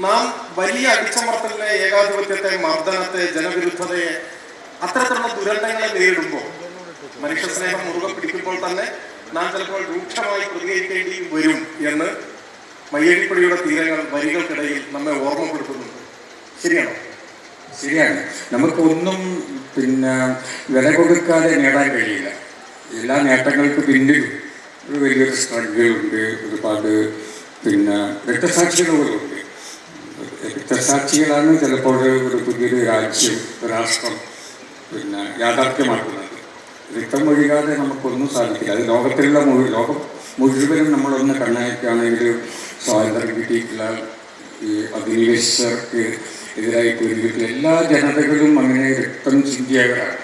നാം വലിയ അടിച്ചമർത്തലിനെ ഏകാധിപത്യത്തെ മർദ്ദനത്തെ ജനവിരുദ്ധതയെ അത്തരത്തിലുള്ള ദുരന്തങ്ങളെ നേരിടുമ്പോൾ മനുഷ്യ സ്നേഹം മുറുകെ പിടിക്കുമ്പോൾ തന്നെ നാം ചിലപ്പോൾ രൂക്ഷമായി പ്രതികരിക്കേണ്ടി വരും എന്ന് മയ്യഴിപ്പടിയുടെ തീരങ്ങൾ വരികൾക്കിടയിൽ നമ്മെ ഓർമ്മപ്പെടുത്തുന്നുണ്ട്. ശരിയാണോ? ശരിയാണ്. നമുക്കൊന്നും പിന്നെ വില കൊടുക്കാതെ നേടാൻ കഴിയില്ല. എല്ലാ നേട്ടങ്ങൾക്ക് പിന്നിൽ ഒരു വലിയൊരു സ്ട്രഗിളുണ്ട് ഒരുപാട് പിന്നെ രക്തസാക്ഷികളുണ്ട് രക്തസാക്ഷികളാണ് ചിലപ്പോൾ ഒരു പുതിയൊരു രാജ്യം രാഷ്ട്രം പിന്നെ യാഥാർത്ഥ്യമാക്കുന്നത്. രക്തം ഒഴികാതെ നമുക്കൊന്നും സാധിക്കില്ല. അത് ലോകത്തിലുള്ള മുഴു ലോകം മുഴുവനും നമ്മളൊന്ന് കണ്ണയക്കുകയാണെങ്കിൽ സ്വാതന്ത്ര്യം കിട്ടിയിട്ടുള്ള ഈ അധിനിവേശർക്ക് എതിരായി പോയിരിക്കുന്ന എല്ലാ ജനതകളും അങ്ങനെ രക്തം ചിന്തിയവരാണ്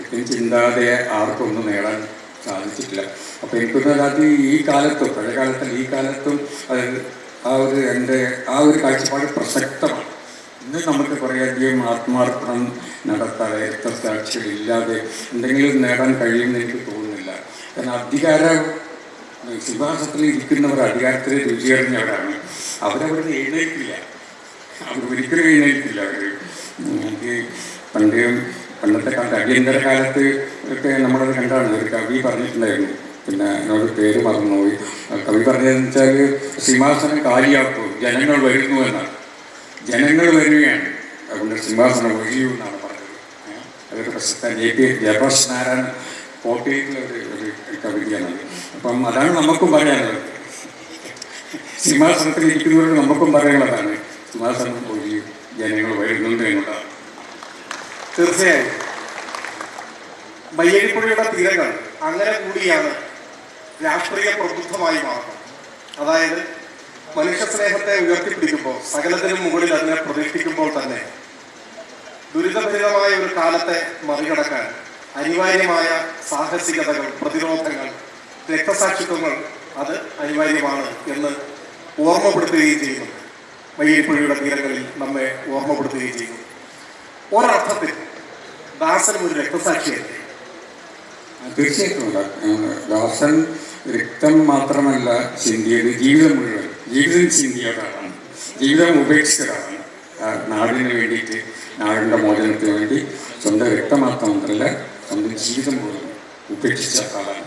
രക്തം ചിന്താതെ ആർക്കൊന്നും നേടാൻ സാധിച്ചിട്ടില്ല. അപ്പോൾ എനിക്കൊന്നും അത് ഈ കാലത്തും പഴയ കാലത്തും ഈ കാലത്തും അത് ആ ഒരു എന്റെ ആ ഒരു കാഴ്ചപ്പാട് പ്രസക്തമാണ്. ഇന്ന് നമുക്ക് കുറേയധികം ആത്മാർത്ഥം നടത്താതെ എത്ര രക്തസാക്ഷികളില്ലാതെ എന്തെങ്കിലും നേടാൻ കഴിയുമെന്ന് എനിക്ക് തോന്നുന്നില്ല. കാരണം അധികാര സിംഹാസനത്തിൽ ഇരിക്കുന്നവർ അധികാരത്തിൽ രുചിയറിഞ്ഞവരാണ് അവരവരുടെ എഴുന്നേൽക്കില്ല അവർ ഒരിക്കലും എഴുന്നേൽക്കില്ല അവർ എനിക്ക് പണ്ട് പണ്ടത്തെ കാലത്ത് അടിയന്തര കാലത്ത് ഒക്കെ നമ്മളത് കണ്ടാണ്. ഒരു കവി പറഞ്ഞിട്ടുണ്ടായിരുന്നു. പിന്നെ എന്നോട് പേര് മറന്നുപോയി. കവി പറഞ്ഞതെന്ന് വെച്ചാൽ സിംഹാസനം കാലിയാക്കും ജനങ്ങൾ വരുന്നു എന്നാണ്. ജനങ്ങൾ വരികയാണ്. അതുകൊണ്ട് സിംഹാസനം ഒഴിയൂ എന്നാണ് പറഞ്ഞത്? അതൊരു പ്രശസ്ത ജെ പി ജയപ്രകാശ് നാരായണൻ കോട്ടയത്തിലെ ഒരു കവിതയാണത് അപ്പം അതാണ് നമുക്കും പറയാനുള്ളത്. സിംഹാസനത്തിൽ ഇരിക്കുന്നവരോട് നമുക്കും പറയാനുള്ളതാണ്. സിംഹാസനം ഒഴിയും ജനങ്ങൾ വരുന്നുണ്ട് എന്നുള്ളതാണ് തീർച്ചയായും. മയ്യഴിപ്പുഴയുടെ തീരങ്ങൾ അങ്ങനെ കൂടിയാണ് രാഷ്ട്രീയ പ്രബുദ്ധമായി മാറും. അതായത് മനുഷ്യ സ്നേഹത്തെ ഉയർത്തിപ്പിടിക്കുമ്പോൾ സകലത്തിനും മുകളിൽ അതിനെ പ്രതിഷ്ഠിക്കുമ്പോൾ തന്നെ ദുരിതഭരിതമായ ഒരു കാലത്തെ മറികടക്കാൻ അനിവാര്യമായ സാഹസികതകൾ പ്രതിരോധങ്ങൾ രക്തസാക്ഷിത്വങ്ങൾ അത് അനിവാര്യമാണ് എന്ന് ഓർമ്മപ്പെടുത്തുകയും ചെയ്യുന്നു. വൈകിപ്പുഴയുടെ തീരങ്ങളിൽ നമ്മെ ഓർമ്മപ്പെടുത്തുകയും ചെയ്യുന്നു. ഒരർത്ഥത്തിൽ ദാസനും ഒരു രക്തസാക്ഷിയല്ലേ? തീർച്ചയായിട്ടും ഉണ്ട്. ഏഹ് ദാസൻ രക്തം മാത്രമല്ല ചിന്തിയത് ജീവിതം മുഴുവൻ ജീവിതം ചിന്തിയ ഒരാളാണ് ജീവിതം ഉപേക്ഷിച്ച ഒരാളാണ് ആ നാടിന് വേണ്ടിയിട്ട് നാടിൻ്റെ മോചനത്തിന് വേണ്ടി സ്വന്തം രക്തം മാത്രമല്ല സ്വന്തം ജീവിതം മുഴുവൻ ഉപേക്ഷിച്ച ആളാണ്